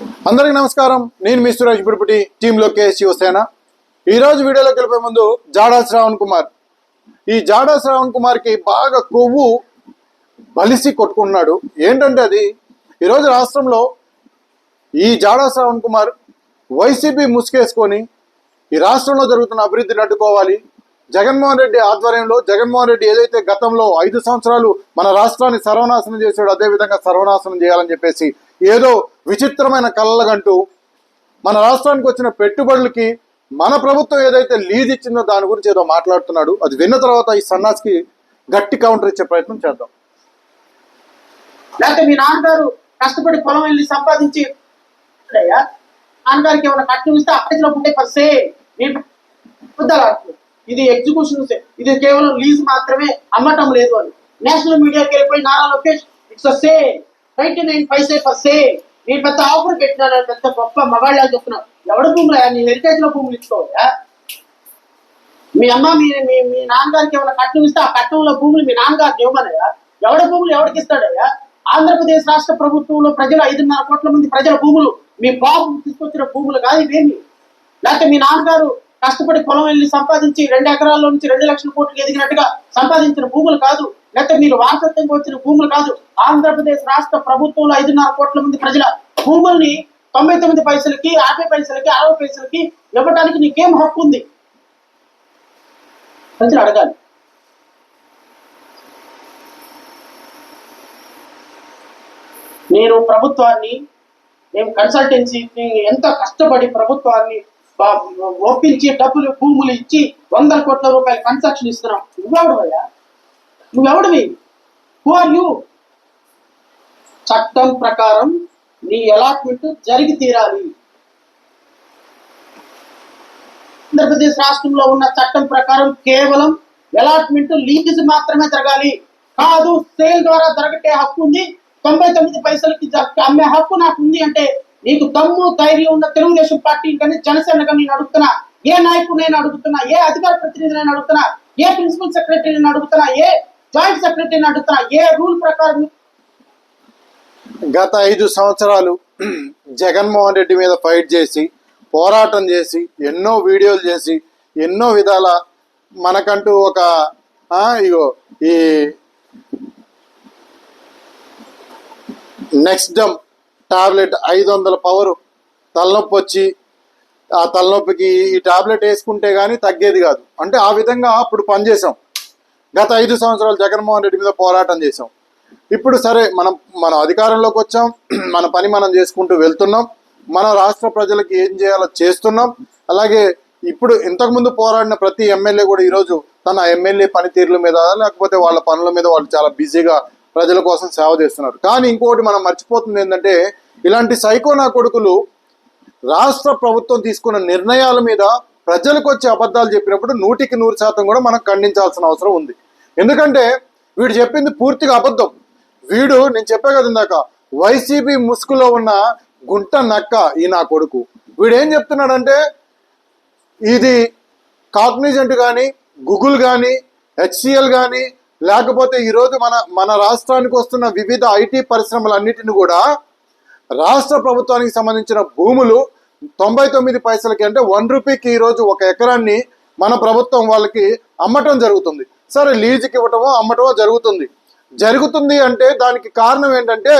అందరికి నమస్కారం. నేను మీ సురేష్ బుడిపటి టీంలో కే శివసేన. ఈరోజు వీడియోలోకి వెళ్ళిపోయే ముందు జాడా శ్రావణ్ కుమార్. ఈ జాడా శ్రావణ్ కుమార్కి బాగా కొవ్వు బలిసి కొట్టుకుంటున్నాడు ఏంటంటే అది? ఈరోజు రాష్ట్రంలో ఈ జాడా శ్రావణ్ కుమార్ వైసీపీ ముసుకేసుకొని ఈ రాష్ట్రంలో జరుగుతున్న అభివృద్ధిని అడ్డుకోవాలి జగన్మోహన్ రెడ్డి ఆధ్వర్యంలో జగన్మోహన్ రెడ్డి ఏదైతే గతంలో ఐదు సంవత్సరాలు మన రాష్ట్రాన్ని సర్వనాశనం చేశాడో అదేవిధంగా సర్వనాశనం చేయాలని చెప్పేసి ఏదో విచిత్రమైన కళ్ళగంటూ మన రాష్ట్రానికి వచ్చిన పెట్టుబడులకి మన ప్రభుత్వం ఏదైతే లీజ్ ఇచ్చిందో దాని గురించి ఏదో మాట్లాడుతున్నాడు అది విన్న తర్వాత ఈ సన్నాస్కి గట్టి కౌంటర్ ఇచ్చే ప్రయత్నం చేద్దాం. లేకపోతే మీ నాన్నగారు కష్టపడి పొలం వెళ్ళి సంపాదించి నాన్నగారికి ఏమైనా కట్నం ఇస్తే అప్పటిలో ఉండే పర్సే ఇది ఎగ్జిక్యూషన్ ఇది కేవలం లీజ్ మాత్రమే అమ్మటం లేదు అని. నేషనల్ మీడియాకి వెళ్ళిపోయి Nara Lokesh it's same. Ninety nine paise ఫర్ సే నేను పెద్ద ఆఫర్ పెట్టినాను పెద్ద గొప్ప మగాళ్ళ చెప్తున్నావు ఎవడ భూములు? నీ హెరిటేజ్లో భూములు ఇచ్చుకోవా మీ అమ్మ మీ మీ మీ నాన్నగారికి ఏమైనా కట్నం ఇస్తే ఆ కట్నంలో భూములు మీ నాన్నగారికి ఇవ్వమనయ్యా? ఎవడ భూములు ఎవరికి ఇస్తాడయ్యా? ఆంధ్రప్రదేశ్ రాష్ట్ర ప్రభుత్వంలో ప్రజలు ఐదున్నర కోట్ల మంది ప్రజల భూములు మీ బాబు తీసుకొచ్చిన భూములు కాదు ఇవేమి? లేకపోతే మీ నాన్నగారు కష్టపడి పొలం వెళ్ళి సంపాదించి రెండు ఎకరాల్లో నుంచి రెండు లక్షల కోట్లు ఎదిగినట్టుగా సంపాదించిన భూములు కాదు. లేకపోతే మీరు వారసత్వంగా వచ్చిన భూములు కాదు. ఆంధ్రప్రదేశ్ రాష్ట్ర ప్రభుత్వంలో ఐదున్నర కోట్ల మంది ప్రజల భూముల్ని తొంభై తొమ్మిది పైసలకి యాభై పైసలకి అరవై పైసలకి ఇవ్వడానికి నీకేం హక్కు ఉంది? ప్రజలు అడగాలి. నేను ప్రభుత్వాన్ని మేము కన్సల్టెన్సీ ఎంత కష్టపడి ప్రభుత్వాన్ని ఒప్పించి డబ్బులు భూములు ఇచ్చి వందల కోట్ల రూపాయల కన్స్ట్రక్షన్ ఇస్తున్నాం. నువ్వెవడవయ్యా నువ్వెవడివి? హూ ఆర్ యూ చట్టం ప్రకారం నీ అలాట్మెంట్ జరిగి తీరాలి. ఆంధ్రప్రదేశ్ రాష్ట్రంలో ఉన్న చట్టం ప్రకారం కేవలం అలాట్మెంట్ లీజ్ మాత్రమే జరగాలి. కాదు సేల్ ద్వారా జరగటే హక్కు ఉంది. తొంభై తొమ్మిది పైసలకి అమ్మే హక్కు నాకు ఉంది అంటే నీకు దమ్ము ధైర్యం ఉన్న తెలుగుదేశం పార్టీ కానీ జనసేన కానీ నేను అడుగుతున్నా. ఏ నాయకుడు నేను అడుగుతున్నా. ఏ అధికార ప్రతినిధి నేను అడుగుతున్నా. ఏ ప్రిన్సిపల్ సెక్రటరీ నేను అడుగుతున్నా. ఏ జాయింట్ సెక్రటరీని అడుగుతున్నా ఏ రూల్ ప్రకారం? గత ఐదు సంవత్సరాలు జగన్మోహన్ రెడ్డి మీద ఫైట్ చేసి పోరాటం చేసి ఎన్నో వీడియోలు చేసి ఎన్నో విధాల మనకంటూ ఒక ఇగో ఈ నెక్స్ట్ డమ్ టాబ్లెట్ ఐదు వందల పవర్ తలనొప్పి వచ్చి ఆ తలనొప్పికి ఈ టాబ్లెట్ వేసుకుంటే కానీ తగ్గేది కాదు. అంటే ఆ విధంగా అప్పుడు పనిచేసాం. గత ఐదు సంవత్సరాలు జగన్మోహన్ రెడ్డి మీద పోరాటం చేసాం ఇప్పుడు సరే మనం మనం అధికారంలోకి వచ్చాం మన పని మనం చేసుకుంటూ వెళ్తున్నాం మన రాష్ట్ర ప్రజలకి ఏం చేయాలో చేస్తున్నాం. అలాగే ఇప్పుడు ఇంతకుముందు పోరాడిన ప్రతి ఎమ్మెల్యే కూడా ఈరోజు తన ఎమ్మెల్యే పనితీరుల మీద లేకపోతే వాళ్ళ పనుల మీద వాళ్ళు చాలా బిజీగా ప్రజల కోసం సేవ చేస్తున్నారు. కానీ ఇంకోటి మనం మర్చిపోతుంది ఏంటంటే ఇలాంటి సైకో నా కొడుకులు రాష్ట్ర ప్రభుత్వం తీసుకున్న నిర్ణయాల మీద ప్రజలకు వచ్చే అబద్ధాలు చెప్పినప్పుడు నూటికి నూరు శాతం కూడా మనం ఖండించాల్సిన అవసరం ఉంది. ఎందుకంటే వీడు చెప్పింది పూర్తిగా అబద్ధం. వీడు నేను చెప్పే కదా ఇందాక వైసీపీ ముసుగులో ఉన్న గుంట నక్క ఈ నా కొడుకు. వీడేం చెప్తున్నాడంటే ఇది కాగ్నిజెంట్ కానీ గూగుల్ కానీ హెచ్సిఎల్ కానీ లేకపోతే ఈరోజు మన మన రాష్ట్రానికి వస్తున్న వివిధ ఐటీ పరిశ్రమలన్నిటిని కూడా రాష్ట్ర ప్రభుత్వానికి సంబంధించిన భూములు తొంభై తొమ్మిది పైసలకి అంటే వన్ రూపీకి ఈరోజు ఒక ఎకరాన్ని మన ప్రభుత్వం వాళ్ళకి అమ్మటం జరుగుతుంది. సరే లీజుకి ఇవ్వటమో అమ్మటమో జరుగుతుంది. జరుగుతుంది అంటే దానికి కారణం ఏంటంటే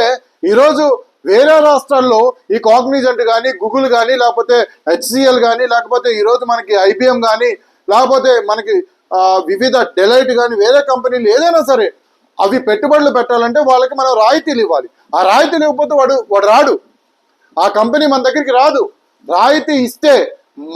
ఈరోజు వేరే రాష్ట్రాల్లో ఈ కాగ్నిజెంట్ కానీ గూగుల్ కానీ లేకపోతే హెచ్సిఎల్ కానీ లేకపోతే ఈరోజు మనకి ఐబిఎం కానీ లేకపోతే మనకి వివిధ డెలైట్ కానీ వేరే కంపెనీలు ఏదైనా సరే అవి పెట్టుబడులు పెట్టాలంటే వాళ్ళకి మనం రాయితీలు ఇవ్వాలి. ఆ రాయితీలు ఇవ్వకపోతే వాడు వాడు రాడు. ఆ కంపెనీ మన దగ్గరికి రాదు. రాయితీ ఇస్తే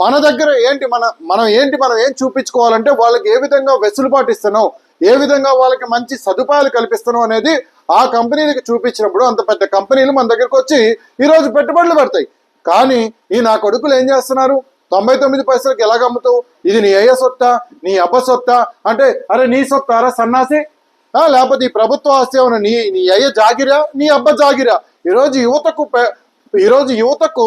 మన దగ్గర ఏంటి మన మనం ఏంటి మనం ఏం చూపించుకోవాలంటే వాళ్ళకి ఏ విధంగా వెసులుబాటు ఇస్తున్నాం ఏ విధంగా వాళ్ళకి మంచి సదుపాయాలు కల్పిస్తున్నాం అనేది ఆ కంపెనీలకు చూపించినప్పుడు అంత పెద్ద కంపెనీలు మన దగ్గరకు వచ్చి ఈరోజు పెట్టుబడులు పెడతాయి. కానీ ఈ నా కొడుకులు ఏం చేస్తున్నారు? తొంభై తొమ్మిది పైసలకి ఎలాగ అమ్ముతావు? ఇది నీ అయ్య సొత్తా? నీ అబ్బ సొత్తా? అంటే అరే నీ సొత్తారా సన్నాసి? లేకపోతే ఈ ప్రభుత్వ ఆస్తి ఏమైనా నీ నీ అయ్య జాగిరా? నీ అబ్బ జాగిరా? ఈరోజు యువతకు ఈరోజు యువతకు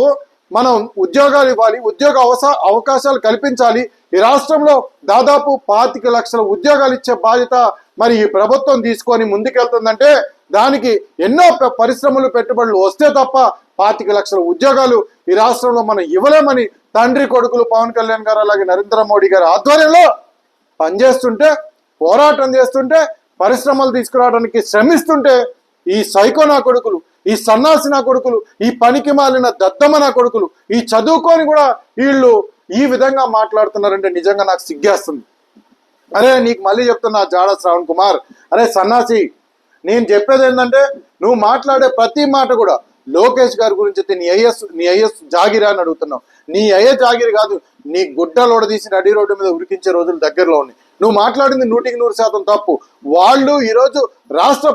మనం ఉద్యోగాలు ఇవ్వాలి ఉద్యోగ అవసా అవకాశాలు కల్పించాలి. ఈ రాష్ట్రంలో దాదాపు పాతిక లక్షల ఉద్యోగాలు ఇచ్చే బాధ్యత మరి ఈ ప్రభుత్వం తీసుకొని ముందుకెళ్తుందంటే దానికి ఎన్నో పరిశ్రమలు పెట్టుబడులు వస్తే తప్ప పాతిక లక్షల ఉద్యోగాలు ఈ రాష్ట్రంలో మనం ఇవ్వలేమని తండ్రి కొడుకులు పవన్ కళ్యాణ్ గారు అలాగే నరేంద్ర మోడీ గారి ఆధ్వర్యంలో పనిచేస్తుంటే పోరాటం చేస్తుంటే పరిశ్రమలు తీసుకురావడానికి శ్రమిస్తుంటే ఈ సైకో నా కొడుకులు ఈ సన్నాసి నా కొడుకులు ఈ పనికి మాలిన దద్దమ్మ నా కొడుకులు ఈ చదువుకొని కూడా వీళ్ళు ఈ విధంగా మాట్లాడుతున్నారంటే నిజంగా నాకు సిగ్గేస్తుంది. అరే నీకు మళ్ళీ చెప్తున్నా జాడ శ్రావణ్ కుమార్. అరే సన్నాసి నేను చెప్పేది ఏంటంటే నువ్వు మాట్లాడే ప్రతి మాట కూడా లోకేష్ గారి గురించి అయితే నీ ఐఎస్ నీ ఐఎస్ జాగిరా అని అడుగుతున్నావు. నీ అయ్యే జాగిరి కాదు నీ గుడ్డలోడ తీసి నడి రోడ్డు మీద ఉరికించే రోజులు దగ్గరలో ఉన్నాయి. నువ్వు మాట్లాడింది నూటికి నూరు శాతం తప్పు. వాళ్ళు ఈరోజు రాష్ట్ర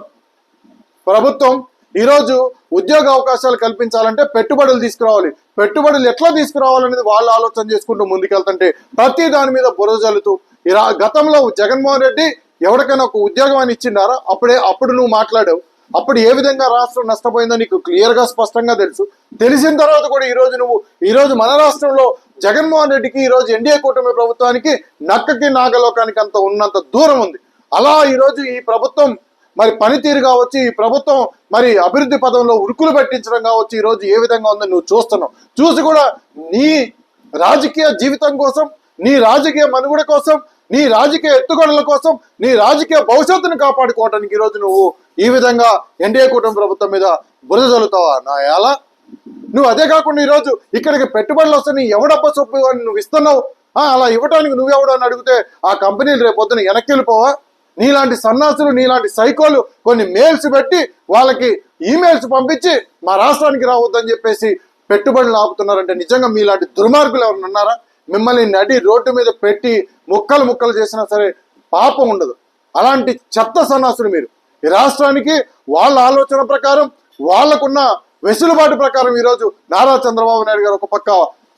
ప్రభుత్వం ఈరోజు ఉద్యోగ అవకాశాలు కల్పించాలంటే పెట్టుబడులు తీసుకురావాలి. పెట్టుబడులు ఎట్లా తీసుకురావాలనేది వాళ్ళు ఆలోచన చేసుకుంటూ ముందుకెళ్తుంటే ప్రతి దాని మీద బురద జల్లుతూ ఇలా గతంలో జగన్మోహన్ రెడ్డి ఎవరికైనా ఒక ఉద్యోగం అని ఇచ్చిండారా? అప్పుడే అప్పుడు నువ్వు మాట్లాడావు. అప్పుడు ఏ విధంగా రాష్ట్రం నష్టపోయిందో నీకు క్లియర్గా స్పష్టంగా తెలుసు. తెలిసిన తర్వాత కూడా ఈ రోజు నువ్వు ఈరోజు మన రాష్ట్రంలో జగన్మోహన్ రెడ్డికి ఈరోజు ఎన్డీఏ కూటమి ప్రభుత్వానికి నక్కకి నాగలోకానికి అంత ఉన్నంత దూరం ఉంది. అలా ఈరోజు ఈ ప్రభుత్వం మరి పనితీరు కావచ్చు ఈ ప్రభుత్వం మరి అభివృద్ధి పదంలో ఉరుకులు పెట్టించడం కావచ్చు ఈ రోజు ఏ విధంగా ఉందో నువ్వు చూస్తున్నావు. చూసి కూడా నీ రాజకీయ జీవితం కోసం నీ రాజకీయ మనుగడ కోసం నీ రాజకీయ ఎత్తుగడల కోసం నీ రాజకీయ భవిష్యత్తును కాపాడుకోవడానికి ఈరోజు నువ్వు ఈ విధంగా ఎన్డీఏ కూటమి ప్రభుత్వం మీద బురద చల్లుతావా నా ఎలా? నువ్వు అదే కాకుండా ఈరోజు ఇక్కడికి పెట్టుబడులు వస్తే నీ ఎవడబ్బ సొప్పు నువ్వు ఇస్తున్నావు? అలా ఇవ్వడానికి నువ్వెవడని అడిగితే ఆ కంపెనీలు రేపు పొద్దున వెనక్కి వెళ్ళిపోవా? నీలాంటి సన్నాసులు నీలాంటి సైకోలు కొన్ని మెయిల్స్ పెట్టి వాళ్ళకి ఈమెయిల్స్ పంపించి మా రాష్ట్రానికి రావద్దని చెప్పేసి పెట్టుబడులు ఆపుతున్నారంటే నిజంగా మీలాంటి దుర్మార్గులు ఎవరైనా ఉన్నారా? మిమ్మల్ని నడి రోడ్డు మీద పెట్టి ముక్కలు ముక్కలు చేసినా సరే పాపం ఉండదు. అలాంటి చెత్త సన్నాసులు మీరు. ఈ రాష్ట్రానికి వాళ్ళ ఆలోచన ప్రకారం వాళ్ళకున్న వెసులుబాటు ప్రకారం ఈరోజు నారా చంద్రబాబు నాయుడు గారు ఒక పక్క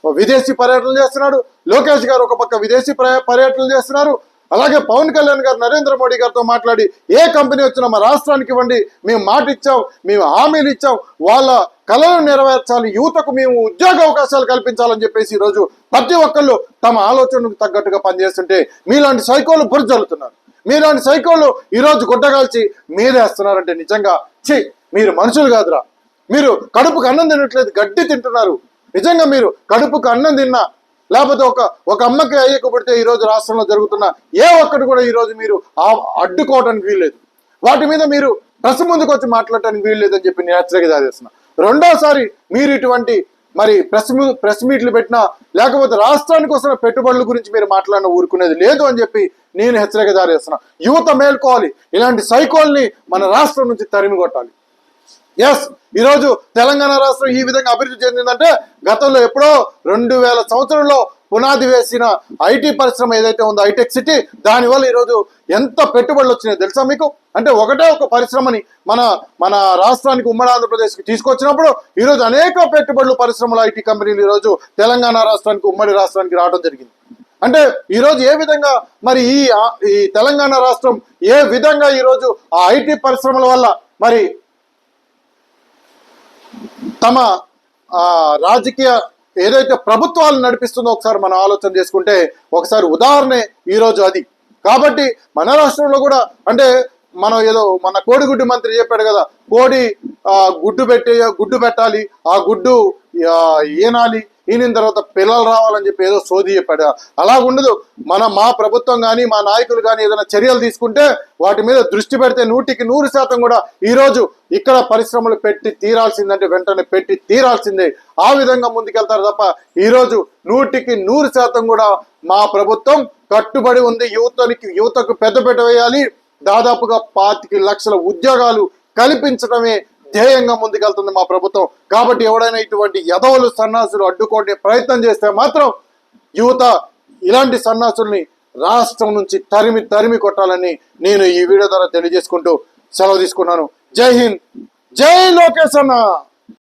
విదేశీ పర్యటనలు చేస్తున్నాడు లోకేష్ గారు ఒక పక్క విదేశీ పర్యటనలు చేస్తున్నారు అలాగే పవన్ కళ్యాణ్ గారు నరేంద్ర మోడీ గారితో మాట్లాడి ఏ కంపెనీ వచ్చినా మా రాష్ట్రానికి ఇవ్వండి మేము మాట ఇచ్చాం మేము హామీలు ఇచ్చాం వాళ్ళ కళలను నెరవేర్చాలి యువతకు మేము ఉద్యోగ అవకాశాలు కల్పించాలని చెప్పేసి ఈరోజు ప్రతి ఒక్కళ్ళు తమ ఆలోచనకు తగ్గట్టుగా పనిచేస్తుంటే మీలాంటి సైకోలు బుర్జల్లుతున్నారు మీలాంటి సైకోలు ఈరోజు గుడ్డగాల్చి మీరేస్తున్నారంటే నిజంగా ఛీ మీరు మనుషులు కాదురా. మీరు కడుపుకు అన్నం తినట్లేదు గడ్డి తింటున్నారు. నిజంగా మీరు కడుపుకు అన్నం తిన్నా లేకపోతే ఒక ఒక అమ్మకి అయ్యకు పుడితే ఈ రోజు రాష్ట్రంలో జరుగుతున్న ఏ ఒక్కటి కూడా ఈ రోజు మీరు అడ్డుకోవడానికి వీల్లేదు. వాటి మీద మీరు ప్రెస్ ముందుకు వచ్చి మాట్లాడటానికి వీల్లేదని చెప్పి నేను హెచ్చరిక జారేస్తున్నాను రెండోసారి మీరు ఇటువంటి మరి ప్రెస్ ప్రెస్ మీట్లు పెట్టినా లేకపోతే రాష్ట్రానికి వస్తున్న పెట్టుబడుల గురించి మీరు మాట్లాడిన ఊరుకునేది లేదు అని చెప్పి నేను హెచ్చరిక జారేస్తున్నా. యువత మేల్కోవాలి. ఇలాంటి సైకోల్ని మన రాష్ట్రం నుంచి తరిమి కొట్టాలి ఎస్ ఈరోజు తెలంగాణ రాష్ట్రం ఈ విధంగా అభివృద్ధి చెందిందంటే గతంలో ఎప్పుడో రెండు వేల సంవత్సరంలో పునాది వేసిన ఐటీ పరిశ్రమ ఏదైతే ఉందో హైటెక్ సిటీ దానివల్ల ఈరోజు ఎంత పెట్టుబడులు వచ్చినాయో తెలుసా మీకు? అంటే ఒకటే ఒక పరిశ్రమని మన మన రాష్ట్రానికి ఉమ్మడి ఆంధ్రప్రదేశ్కి తీసుకొచ్చినప్పుడు ఈరోజు అనేక పెట్టుబడులు పరిశ్రమలు ఐటీ కంపెనీలు ఈరోజు తెలంగాణ రాష్ట్రానికి ఉమ్మడి రాష్ట్రానికి రావడం జరిగింది. అంటే ఈరోజు ఏ విధంగా మరి ఈ ఈ తెలంగాణ రాష్ట్రం ఏ విధంగా ఈరోజు ఆ ఐటీ పరిశ్రమల వల్ల మరి తమ రాజకీయ ఏదైతే ప్రభుత్వాలు నడిపిస్తుందో ఒకసారి మనం ఆలోచన చేసుకుంటే ఒకసారి ఉదాహరణే ఈరోజు అది. కాబట్టి మన రాష్ట్రంలో కూడా అంటే మనం ఏదో మన కోడిగుడ్డు మంత్రి చెప్పాడు కదా కోడి గుడ్డు పెట్టే గుడ్డు పెట్టాలి ఆ గుడ్డు ఏనాలి ఈయన తర్వాత పిల్లలు రావాలని చెప్పి ఏదో సోది చెప్పాడు. అలా ఉండదు. మన మా ప్రభుత్వం కానీ మా నాయకులు కానీ ఏదైనా చర్యలు తీసుకుంటే వాటి మీద దృష్టి పెడితే నూటికి నూరు శాతం కూడా ఈరోజు ఇక్కడ పరిశ్రమలు పెట్టి తీరాల్సిందంటే వెంటనే పెట్టి తీరాల్సిందే. ఆ విధంగా ముందుకెళ్తారు తప్ప ఈరోజు నూటికి నూరు శాతం కూడా మా ప్రభుత్వం కట్టుబడి ఉంది. యువతనికి యువతకు పెద్ద వేయాలి. దాదాపుగా పాతిక లక్షల ఉద్యోగాలు కల్పించడమే ధ్యేయంగా ముందుకెళ్తుంది మా ప్రభుత్వం. కాబట్టి ఎవడైనా ఇటువంటి యదవులు సన్నాసులు అడ్డుకోనే ప్రయత్నం చేస్తే మాత్రం యువత ఇలాంటి సన్నాసుల్ని రాష్ట్రం నుంచి తరిమి తరిమి కొట్టాలని నేను ఈ వీడియో ద్వారా తెలియజేసుకుంటూ సెలవు తీసుకున్నాను. జై హింద్. జై లోకేష్ అన్న.